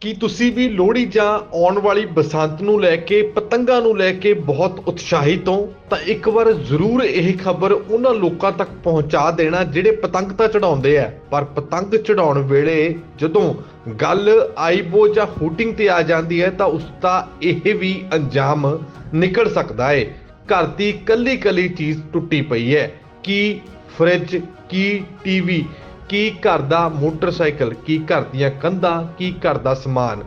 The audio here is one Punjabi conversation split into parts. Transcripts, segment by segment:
ਕੀ ਤੁਸੀਂ ਵੀ ਲੋਹੜੀ ਜਾਂ ਆਉਣ ਵਾਲੀ ਬਸੰਤ ਨੂੰ ਲੈ ਕੇ, ਪਤੰਗਾਂ ਨੂੰ ਲੈ ਕੇ ਬਹੁਤ ਉਤਸ਼ਾਹਿਤ ਹੋ? ਤਾਂ ਇੱਕ ਵਾਰ ਜ਼ਰੂਰ ਇਹ ਖਬਰ ਉਹਨਾਂ ਲੋਕਾਂ ਤੱਕ ਪਹੁੰਚਾ ਦੇਣਾ ਜਿਹੜੇ ਪਤੰਗ ਤਾਂ ਚੜਾਉਂਦੇ ਆ। ਪਰ ਪਤੰਗ ਚੜਾਉਣ ਵੇਲੇ ਜਦੋਂ ਗੱਲ ਆਈਬੋ ਜਾਂ ਹੂਟਿੰਗ ਤੇ ਆ ਜਾਂਦੀ ਹੈ, ਤਾਂ ਉਸ ਦਾ ਇਹ ਵੀ ਅੰਜਾਮ ਨਿਕਲ ਸਕਦਾ ਹੈ ਘਰ ਦੀ ਕੱਲੀ ਕੱਲੀ ਚੀਜ਼ ਟੁੱਟੀ ਪਈ ਹੈ। ਕੀ ਫ੍ਰਿਜ, ਕੀ ਟੀਵੀ ਕੀ ਘਰ ਦਾ ਮੋਟਰਸਾਈਕਲ, ਕੀ ਘਰ ਦੀਆਂ ਕੰਧਾਂ, ਕੀ ਘਰ ਦਾ ਸਮਾਨ?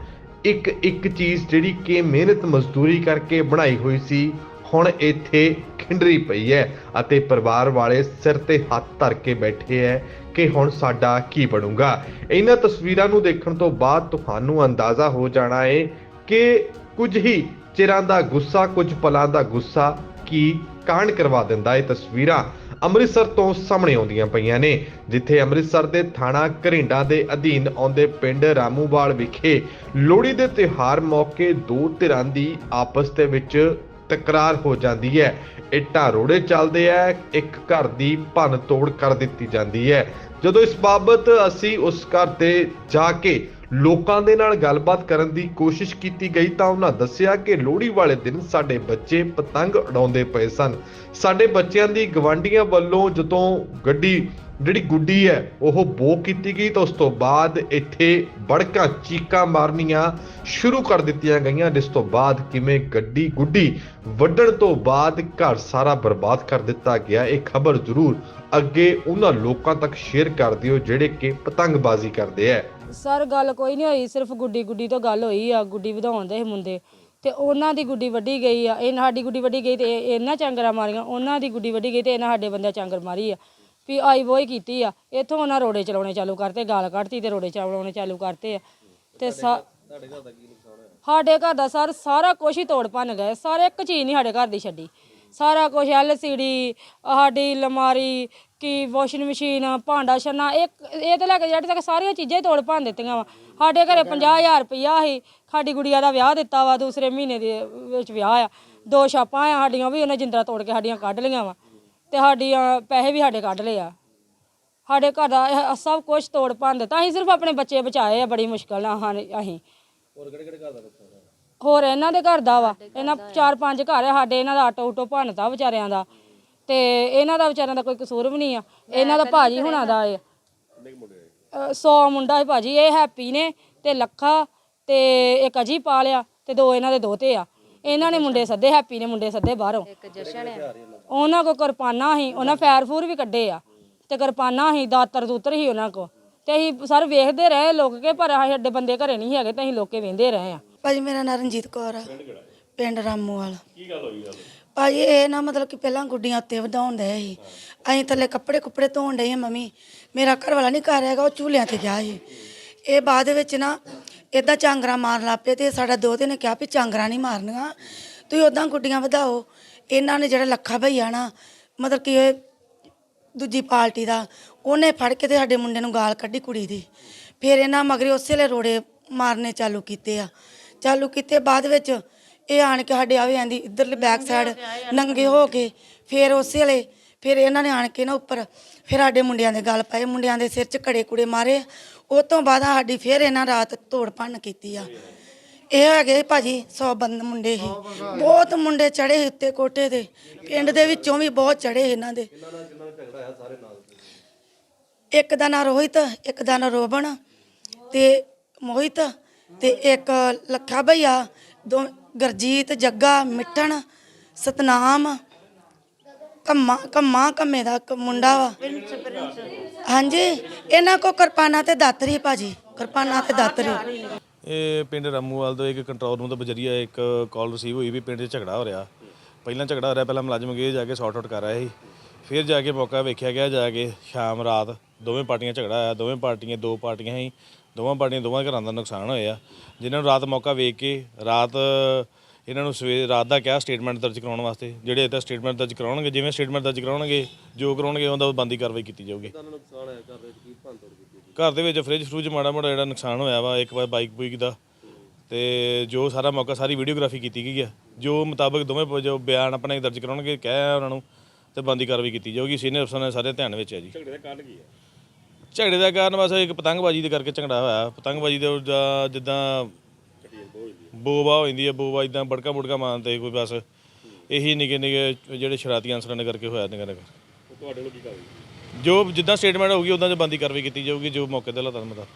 ਇੱਕ ਇੱਕ ਚੀਜ਼ ਜਿਹੜੀ ਕਿ ਮਿਹਨਤ ਮਜ਼ਦੂਰੀ ਕਰਕੇ ਬਣਾਈ ਹੋਈ ਸੀ, ਹੁਣ ਇੱਥੇ ਖਿੰਡਰੀ ਪਈ ਹੈ ਅਤੇ ਪਰਿਵਾਰ ਵਾਲੇ ਸਿਰ ਤੇ ਹੱਥ ਧਰ ਕੇ ਬੈਠੇ ਹੈ ਕਿ ਹੁਣ ਸਾਡਾ ਕੀ ਬਣੂਗਾ। ਇਹਨਾਂ ਤਸਵੀਰਾਂ ਨੂੰ ਦੇਖਣ ਤੋਂ ਬਾਅਦ ਤੁਹਾਨੂੰ ਅੰਦਾਜ਼ਾ ਹੋ ਜਾਣਾ ਏ ਕਿ ਕੁਝ ਹੀ ਚਿਰਾਂ ਦਾ ਗੁੱਸਾ, ਕੁਝ ਪਲਾਂ ਦਾ ਗੁੱਸਾ ਕੀ ਕਾਂਡ ਕਰਵਾ ਦਿੰਦਾ ਇਹ ਤਸਵੀਰਾਂ। ਅੰਮ੍ਰਿਤਸਰ ਤੋਂ ਸਾਹਮਣੇ ਆਉਂਦੀਆਂ ਪਈਆਂ ਨੇ, ਜਿੱਥੇ ਅੰਮ੍ਰਿਤਸਰ ਦੇ ਥਾਣਾ ਘਰਿੰਡਾ ਦੇ ਅਧੀਨ ਆਉਂਦੇ ਪਿੰਡ ਰਾਮੂਵਾਲ ਵਿਖੇ ਲੋਹੜੀ ਦੇ ਤਿਉਹਾਰ ਮੌਕੇ ਦੋ ਧਿਰਾਂ ਦੀ ਆਪਸ ਦੇ ਵਿੱਚ ਤਕਰਾਰ ਹੋ ਜਾਂਦੀ ਹੈ। ਇੱਟਾਂ ਰੋੜੇ ਚੱਲਦੇ ਆ, ਇੱਕ ਘਰ ਦੀ ਭੰਨ ਤੋੜ ਕਰ ਦਿੱਤੀ ਜਾਂਦੀ ਹੈ। ਜਦੋਂ ਇਸ ਬਾਬਤ ਅਸੀਂ ਉਸ ਘਰ ਤੇ ਜਾ ਕੇ ਲੋਕਾਂ ਦੇ ਨਾਲ ਗੱਲਬਾਤ ਕਰਨ ਦੀ ਕੋਸ਼ਿਸ਼ ਕੀਤੀ ਗਈ ਤਾਂ ਉਹਨਾਂ ਦੱਸਿਆ ਕਿ ਲੋਹੜੀ ਵਾਲੇ ਦਿਨ ਸਾਡੇ ਬੱਚੇ ਪਤੰਗ ਉਡਾਉਂਦੇ ਪਏ ਸਨ। ਸਾਡੇ ਬੱਚਿਆਂ ਦੀ ਗਵਾਂਡੀਆਂ ਵੱਲੋਂ ਜਦੋਂ ਗੱਡੀ ਜਿਹੜੀ ਗੁੱਡੀ ਹੈ, ਉਹ ਬੋ ਕੀਤੀ ਗਈ ਤਾਂ ਉਸ ਤੋਂ ਬਾਅਦ ਇੱਥੇ ਬੜਕਾ ਚੀਕਾਂ ਮਾਰਨੀਆਂ ਸ਼ੁਰੂ ਕਰ ਦਿੱਤੀਆਂ ਗਈਆਂ। ਜਿਸ ਤੋਂ ਬਾਅਦ ਕਿਵੇਂ ਗੱਡੀ ਗੁੱਡੀ ਵੱਢਣ ਤੋਂ ਬਾਅਦ ਘਰ ਸਾਰਾ ਬਰਬਾਦ ਕਰ ਦਿੱਤਾ ਗਿਆ, ਇਹ ਖਬਰ ਜ਼ਰੂਰ ਅੱਗੇ ਉਹਨਾਂ ਲੋਕਾਂ ਤੱਕ ਸ਼ੇਅਰ ਕਰ ਦਿਓ ਜਿਹੜੇ ਕਿ ਪਤੰਗਬਾਜ਼ੀ ਕਰਦੇ ਹੈ ਸਰ, ਗੱਲ ਕੋਈ ਨਹੀਂ ਹੋਈ, ਸਿਰਫ ਗੁੱਡੀ ਗੁੱਡੀ ਤੋਂ ਗੱਲ ਹੋਈ ਆ, ਗੁੱਡੀ ਵਧਾਉਣ ਦੇ ਮੁੰਡੇ। ਤੇ ਉਹਨਾਂ ਦੀ ਗੁੱਡੀ ਵੱਢੀ ਗਈ ਆ, ਇਹ ਸਾਡੀ ਗੁੱਡੀ ਵੱਢੀ ਗਈ ਤੇ ਇਹਨਾਂ ਚਾਂਗਰਾਂ ਮਾਰੀਆਂ, ਉਹਨਾਂ ਦੀ ਗੁੱਡੀ ਵੱਢੀ ਗਈ ਤੇ ਇਹਨਾਂ ਸਾਡੇ ਬੰਦਿਆਂ ਚਾਂਗਰ ਮਾਰੀ ਆ। ਵੀ ਆਈ ਵੋਈ ਕੀਤੀ ਆ। ਇੱਥੋਂ ਉਹਨਾਂ ਰੋੜੇ ਚਲਾਉਣੇ ਚਾਲੂ ਕਰਤੇ ਗਾਲ ਕੱਢਤੀ ਤੇ ਰੋੜੇ ਚਲਾਉਣੇ ਚਾਲੂ ਕਰਤੇ ਆ। ਤੇ ਸਾ- ਸਾਡੇ ਘਰ ਦਾ ਸਰ ਸਾਰਾ ਕੁਝ ਹੀ ਤੋੜ ਭੰਨ ਗਏ। ਸਾਰੇ ਇੱਕ ਚੀਜ਼ ਨਹੀਂ ਸਾਡੇ ਘਰ ਦੀ ਛੱਡੀ। ਸਾਰਾ ਕੁਝ ਐਲਸੀਡੀ ਸਾਡੀ ਲਮਾਰੀ ਕੀ ਵਾਸ਼ਿੰਗ ਮਸ਼ੀਨ ਭਾਂਡਾ ਛੰਨਾ ਇੱਕ ਇਹ ਤੇ ਲੈ ਕੇ ਜਿਹੜੇ ਤੱਕ ਸਾਰੀਆਂ ਚੀਜ਼ਾਂ ਹੀ ਤੋੜ ਭੰਨ ਦਿੱਤੀਆਂ ਵਾ। ਸਾਡੇ ਘਰੇ 50000 ਰੁਪਇਆ ਸੀ। ਸਾਡੀ ਗੁੜੀਆ ਦਾ ਵਿਆਹ ਦਿੱਤਾ ਵਾ ਦੂਸਰੇ ਮਹੀਨੇ ਦੇ ਵਿੱਚ ਵਿਆਹ ਆ। ਦੋ ਛਾਪਾਂ ਆ ਸਾਡੀਆਂ ਵੀ ਉਹਨੇ ਜਿੰਦਰਾ ਤੋੜ ਕੇ ਸਾਡੀਆਂ ਕੱਢ ਲਈਆਂ ਵਾ। ਤੇ ਸਾਡੀਆਂ ਪੈਸੇ ਵੀ ਸਾਡੇ ਕੱਢ ਲਏ ਆ। ਸਾਡੇ ਘਰ ਦਾ ਇਹ ਸਭ ਕੁਝ ਤੋੜ ਭੰਨ ਦਿੱਤਾ। ਅਸੀਂ ਸਿਰਫ ਆਪਣੇ ਬੱਚੇ ਬਚਾਏ ਆ ਬੜੀ ਮੁਸ਼ਕਲ ਨਾਲ ਹਾਂ ਅਸੀਂ। ਹੋਰ ਇਹਨਾਂ ਦੇ ਘਰ ਦਾ ਵਾ। ਇਹਨਾਂ ਚਾਰ ਪੰਜ ਘਰ ਆ ਸਾਡੇ ਇਹਨਾਂ ਦਾ ਆਟੋ ਉਟੋ ਭੰਨਤਾ ਵਿਚਾਰਿਆਂ ਦਾ। ਤੇ ਇਹਨਾਂ ਦਾ ਵਿਚਾਰਿਆਂ ਦਾ ਕੋਈ ਕਸੂਰ ਵੀ ਨਹੀਂ ਆ। ਇਹਨਾਂ ਦਾ ਭਾਜੀ ਹੁਣਾਂ ਦਾ ਏ 100 ਮੁੰਡਾ ਹੈ ਭਾਜੀ ਇਹ ਹੈਪੀ ਨੇ ਤੇ ਲੱਖਾ ਤੇ ਇੱਕ ਅਜੀ ਪਾਲਿਆ ਤੇ ਦੋ ਇਹਨਾਂ ਦੇ ਦੋਤੇ ਆ। ਇਹਨਾਂ ਨੇ ਮੁੰਡੇ ਸੱਦੇ ਹੈਪੀ ਨੇ ਮੁੰਡੇ ਸੱਦੇ ਬਾਹਰੋਂ। ਉਹਨਾਂ ਕੋ ਕਿਰਪਾਨਾਂ ਸੀ ਉਹਨਾਂ ਫੈਰ ਫੂਰ ਵੀ ਕੱਢੇ ਆ। ਤੇ ਕਿਰਪਾਨਾਂ ਸੀ ਦਾਤਰ ਦੂਤਰ ਸੀ ਉਹਨਾਂ ਕੋ ਤੇ ਅਸੀਂ ਸਰ ਵੇਖਦੇ ਰਹੇ ਲੋਕ ਕੇ ਪਰ ਅਸੀਂ ਸਾਡੇ ਬੰਦੇ ਘਰੇ ਨਹੀਂ ਹੈਗੇ ਤੇ ਅਸੀਂ ਲੋਕੇ ਵੇਂਦੇ ਰਹੇ ਆ। ਭਾਜੀ ਮੇਰਾ ਨਾਂ ਰਣਜੀਤ ਕੌਰ ਆ। ਪਿੰਡ ਰਾਮੂਵਾਲ। ਕੀ ਗੱਲ ਹੋਈ ਗੱਲ? ਭਾਜੀ ਇਹ ਨਾ ਮਤਲਬ ਕਿ ਪਹਿਲਾਂ ਗੁੱਡੀਆਂ ਉੱਤੇ ਵਧਾਉਣ ਦੇ ਸੀ। ਅਸੀਂ ਥੱਲੇ ਕੱਪੜੇ ਕੁੱਪੜੇ ਧੋਣ ਡਏ ਆ ਮੰਮੀ। ਮੇਰਾ ਘਰ ਵਾਲਾ ਨਹੀਂ ਘਰ ਹੈਗਾ ਉਹ ਚੂਲਿਆਂ ਤੇ ਗਿਆ ਸੀ। ਇਹ ਬਾਅਦ ਵਿੱਚ ਨਾ ਇਦਾਂ ਚਾਂਗਰਾ ਮਾਰਨ ਲੱਪੇ ਤੇ ਸਾਡਾ ਦੋਤੇ ਨੇ ਕਿਹਾ ਵੀ ਚਾਂਗਰਾ ਨਹੀਂ ਮਾਰਨੀਆਂ। ਤੁਸੀਂ ਉਦਾਂ ਗੁੱਡੀਆਂ ਵਧਾਓ। ਇਹਨਾਂ ਨੇ ਜਿਹੜਾ ਲੱਖਾ ਭਈਆ ਨਾ ਮਤਲਬ ਕਿ ਇਹ ਦੂਜੀ ਪਾਰਟੀ ਦਾ ਉਹਨੇ ਫੜ ਕੇ ਤੇ ਸਾਡੇ ਮੁੰਡੇ ਨੂੰ ਗਾਲ ਕੱਢੀ ਕੁੜੀ ਦੀ। ਫਿਰ ਇਹਨਾਂ ਮਗਰੇ ਉਸੇ ਵੇਲੇ ਰੋੜੇ ਮਾਰਨੇ ਚਾਲੂ ਕੀਤੇ ਆ। ਚਾਲੂ ਕੀਤੇ ਬਾਅਦ ਵਿੱਚ ਇਹ ਆਣ ਕੇ ਸਾਡੇ ਆਵੇ ਆਂਦੀ ਇਧਰਲੇ ਬੈਕ ਸਾਈਡ ਨੰਗੇ ਹੋ ਕੇ ਫਿਰ ਉਸੇ ਵੇਲੇ ਫਿਰ ਇਹਨਾਂ ਨੇ ਆਣ ਕੇ ਨਾ ਉੱਪਰ ਫਿਰ ਸਾਡੇ ਮੁੰਡਿਆਂ ਦੇ ਗੱਲ ਪਏ, ਮੁੰਡਿਆਂ ਦੇ ਸਿਰ 'ਚ ਕੜੇ ਕੁੜੇ ਮਾਰੇ। ਉਹ ਤੋਂ ਬਾਅਦ ਸਾਡੀ ਫਿਰ ਇਹਨਾਂ ਰਾਤ ਤੋੜ ਭੰਨ ਕੀਤੀ ਆ। ਇਹ ਹੈਗੇ ਭਾਜੀ 100 ਬੰਦ ਮੁੰਡੇ ਸੀ। ਬਹੁਤ ਮੁੰਡੇ ਚੜੇ ਉੱਤੇ ਕੋਟੇ ਤੇ। ਪਿੰਡ ਦੇ ਵਿੱਚੋਂ ਵੀ ਬਹੁਤ ਚੜੇ ਇਹਨਾਂ ਦੇ। ਇੱਕ ਦਾ ਨਾਂ ਰੋਹਿਤ, ਇੱਕ ਦਾ ਨਾਂ ਰੋਬਣ ਤੇ ਮੋਹਿਤ ਤੇ ਇੱਕ ਲੱਖਾ ਭਈਆ, ਦੋ ਗਰਜੀਤ, ਜੱਗਾ, ਮਿੱਠਣ, ਸਤਨਾਮ ਕੰਮਾ ਕੰਮਾ ਕੰਮੇ ਦਾ ਇੱਕ ਮੁੰਡਾ ਵਾ। ਹਾਂਜੀ, ਇਹਨਾਂ ਕੋ ਕਿਰਪਾਨਾਂ ਤੇ ਦਾਤਰੀ ਭਾਜੀ, ਕਿਰਪਾਨਾਂ ਤੇ ਦਾਤਰੀ ਇਹ ਪਿੰਡ ਰਾਮੂਵਾਲ ਤੋਂ ਇੱਕ ਕੰਟਰੋਲ ਰੂਮ ਤੋਂ ਬਜਰੀਆ ਇੱਕ ਕਾਲ ਰਿਸੀਵ ਹੋਈ ਵੀ ਪਿੰਡ 'ਚ ਝਗੜਾ ਹੋ ਰਿਹਾ। ਪਹਿਲਾਂ ਝਗੜਾ ਹੋ ਰਿਹਾ, ਪਹਿਲਾਂ ਮੁਲਾਜ਼ਮ ਗਏ ਜਾ ਕੇ ਸੌਟ ਆਊਟ ਕਰ ਰਿਹਾ ਸੀ। ਫਿਰ ਜਾ ਕੇ ਮੌਕਾ ਵੇਖਿਆ ਗਿਆ, ਜਾ ਕੇ ਸ਼ਾਮ ਰਾਤ ਦੋਵੇਂ ਪਾਰਟੀਆਂ ਝਗੜਾ ਆਇਆ ਦੋਵੇਂ ਪਾਰਟੀਆਂ ਦੋ ਪਾਰਟੀਆਂ ਸੀ, ਦੋਵਾਂ ਪਾਰਟੀਆਂ ਦੋਵਾਂ ਘਰਾਂ ਦਾ ਨੁਕਸਾਨ ਹੋਇਆ। ਜਿਨ੍ਹਾਂ ਨੂੰ ਰਾਤ ਮੌਕਾ ਵੇਖ ਕੇ ਰਾਤ ਇਹਨਾਂ ਨੂੰ ਸਵੇਰ ਰਾਤ ਦਾ ਕਿਹਾ ਸਟੇਟਮੈਂਟ ਦਰਜ ਕਰਾਉਣ ਵਾਸਤੇ। ਜਿਹੜੇ ਇੱਥੇ ਸਟੇਟਮੈਂਟ ਦਰਜ ਕਰਾਉਣਗੇ ਜਿਵੇਂ ਸਟੇਟਮੈਂਟ ਦਰਜ ਕਰਾਉਣਗੇ ਜੋ ਕਰਾਉਣਗੇ ਉਹਦਾ ਬੰਦੀ ਕਾਰਵਾਈ ਕੀਤੀ ਜਾਊਗੀ। ਘਰ ਦੇ ਵਿੱਚ ਫ੍ਰਿਜ ਫਰੂਜ ਮਾੜਾ ਮਾੜਾ ਜਿਹੜਾ ਨੁਕਸਾਨ ਹੋਇਆ ਵਾ ਇੱਕ ਵਾਰ ਬਾਈਕ ਬੁਈਕ ਦਾ। ਤੇ ਜੋ ਸਾਰਾ ਮੌਕਾ ਸਾਰੀ ਵੀਡੀਓਗ੍ਰਾਫੀ ਕੀਤੀ ਗਈ ਆ। ਜੋ ਮੁਤਾਬਕ ਦੋਵੇਂ ਜੋ ਬਿਆਨ ਆਪਣੇ ਦਰਜ ਕਰਾਉਣਗੇ ਕਹਿਆ ਉਹਨਾਂ ਨੂੰ ਤੇ ਬੰਦੀ ਕਾਰਵਾਈ ਕੀਤੀ ਜਾਊਗੀ। ਸੀਨੀਅਰ ਅਫਸਰਾਂ ਦੇ ਸਾਰੇ ਧਿਆਨ ਵਿੱਚ ਹੈ ਜੀ। ਝਗੜੇ ਦਾ ਕਾਰਨ ਕੀ ਹੈ ਝਗੜੇ ਦਾ ਕਾਰਨ ਬਸ ਇੱਕ ਪਤੰਗਬਾਜ਼ੀ ਦੇ ਕਰਕੇ ਝਗੜਾ ਹੋਇਆ। ਪਤੰਗਬਾਜ਼ੀ ਦੇ ਜਿੱਦਾਂ ਬੋਵਾ ਹੋ ਜਾਂਦੀ ਹੈ ਬੋਵਾ ਇਦਾਂ ਬੜਕਾ ਬੁੜਕਾ ਮਾਰਦੇ ਕੋਈ ਬਸ। ਇਹੀ ਨਿੱਕੇ ਨਿੱਕੇ ਜਿਹੜੇ ਸ਼ਰਾਰਤੀ ਅਨਸਰਾਂ ਦੇ ਕਰਕੇ ਹੋਇਆ ਨਿਕਾ ਨਿਕਾ। ਤੁਹਾਡੇ ਵੱਲੋਂ ਕੀ ਕਾਰਵਾਈ ਜੋ ਜਿੱਦਾਂ ਸਟੇਟਮੈਂਟ ਹੋਊਗੀ ਉਦਾਂ ਚ ਬੰਦੀ ਕਾਰਵਾਈ ਕੀਤੀ ਜਾਊਗੀ ਜੋ ਮੌਕੇ ਤੇ ਹਾਲਾਤਾਂ ਮੁਤਾਬਕ